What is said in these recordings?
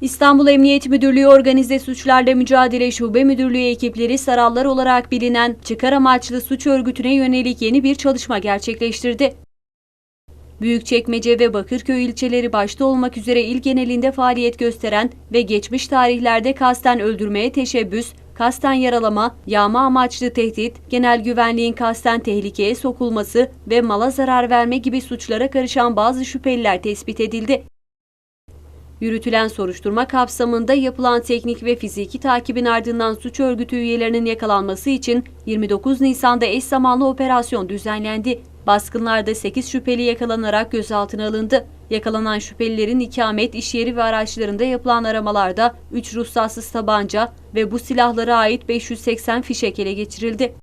İstanbul Emniyet Müdürlüğü Organize Suçlarla Mücadele Şube Müdürlüğü ekipleri sarallar olarak bilinen çıkar amaçlı suç örgütüne yönelik yeni bir çalışma gerçekleştirdi. Büyükçekmece ve Bakırköy ilçeleri başta olmak üzere il genelinde faaliyet gösteren ve geçmiş tarihlerde kasten öldürmeye teşebbüs, kasten yaralama, yağma amaçlı tehdit, genel güvenliğin kasten tehlikeye sokulması ve mala zarar verme gibi suçlara karışan bazı şüpheliler tespit edildi. Yürütülen soruşturma kapsamında yapılan teknik ve fiziki takibin ardından suç örgütü üyelerinin yakalanması için 29 Nisan'da eş zamanlı operasyon düzenlendi. Baskınlarda 8 şüpheli yakalanarak gözaltına alındı. Yakalanan şüphelilerin ikamet, işyeri ve araçlarında yapılan aramalarda 3 ruhsatsız tabanca ve bu silahlara ait 580 fişek ele geçirildi.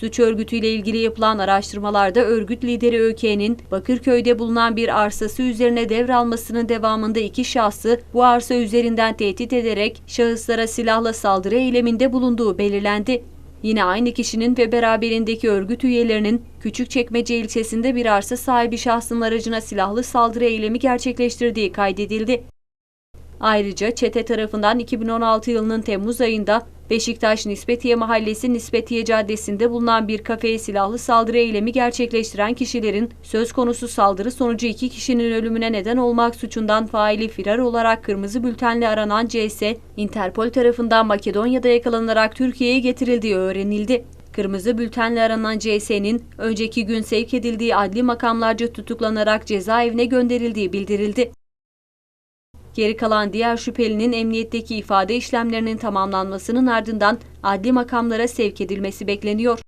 Suç örgütüyle ilgili yapılan araştırmalarda örgüt lideri ÖK'nin Bakırköy'de bulunan bir arsası üzerine devralmasının devamında iki şahsı bu arsa üzerinden tehdit ederek şahıslara silahla saldırı eyleminde bulunduğu belirlendi. Yine aynı kişinin ve beraberindeki örgüt üyelerinin Küçükçekmece ilçesinde bir arsa sahibi şahsın aracına silahlı saldırı eylemi gerçekleştirdiği kaydedildi. Ayrıca çete tarafından 2016 yılının Temmuz ayında Beşiktaş Nispetiye Mahallesi Nispetiye Caddesi'nde bulunan bir kafeye silahlı saldırı eylemi gerçekleştiren kişilerin söz konusu saldırı sonucu iki kişinin ölümüne neden olmak suçundan faili firar olarak kırmızı bültenle aranan CS, Interpol tarafından Makedonya'da yakalanarak Türkiye'ye getirildiği öğrenildi. Kırmızı bültenle aranan CS'nin önceki gün sevk edildiği adli makamlarca tutuklanarak cezaevine gönderildiği bildirildi. Geri kalan diğer şüphelinin emniyetteki ifade işlemlerinin tamamlanmasının ardından adli makamlara sevk edilmesi bekleniyor.